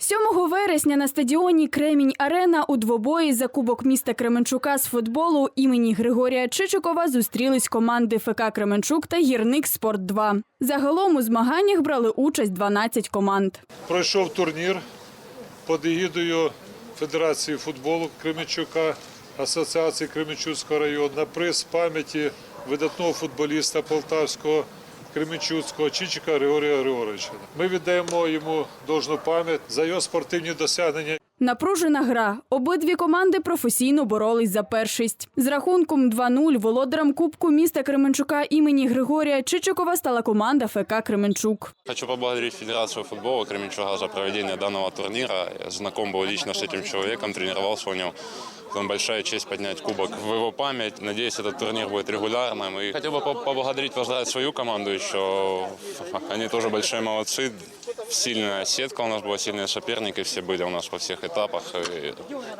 7 вересня на стадіоні Кремінь Арена у двобої за кубок міста Кременчука з футболу імені Григорія Чичикова зустрілись команди ФК Кременчук та Гірник Спорт 2 Загалом у змаганнях брали участь 12 команд. Пройшов турнір під егідою Федерації футболу Кременчука, Асоціації Кременчуцького району на приз пам'яті видатного футболіста полтавського Кременчуцького Чичика Григорія Григоровича. Ми віддаємо йому должну пам'ять за його спортивні досягнення. Напружена гра. Обидві команди професійно боролись за першість. З рахунком 2-0 володарем Кубку міста Кременчука імені Григорія Чичикова стала команда ФК Кременчук. Хочу поблагодарить Федерацию футбола Кременчуга за проведение данного турнира. Я знаком был лично с этим человеком, тренировался у него. Там большая честь поднять кубок в его память. Надеюсь, этот турнир будет регулярным. И хотел бы по- поблагодарить, поздравить свою команду еще. Они тоже большие молодцы. Сильная сетка у нас была, сильные соперники. Все были у нас во всех этапах. И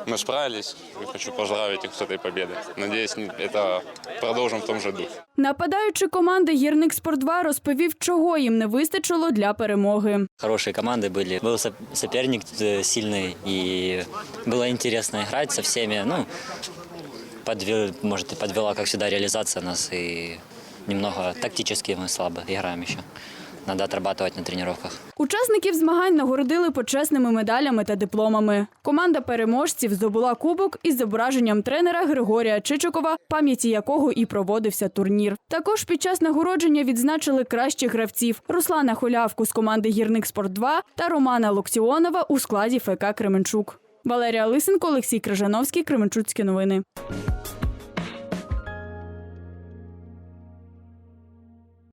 мы справились. И хочу поздравить их с этой победой. Надеюсь, это продолжим в том же духе. Нападаючи команди Гірник Спорт 2 розповів, чого їм не вистачило для перемоги. Хорошие команды были. Был соп- соперник э, сильный, и было интересно играть со всеми. Ну, подвел, может, и подвела, как всегда, реализация нас, и немного тактически мы слабо играем еще. Надо отрабатывать на тренировках. Учасників змагань нагородили почесними медалями та дипломами. Команда переможців здобула кубок із зображенням тренера Григорія Чичикова, пам'яті якого і проводився турнір. Також під час нагородження відзначили кращих гравців Руслана Холявку з команди Гірник Спорт 2 та Романа Локтіонова у складі ФК Кременчук. Валерія Лисенко, Олексій Крижановський, Кременчуцькі новини.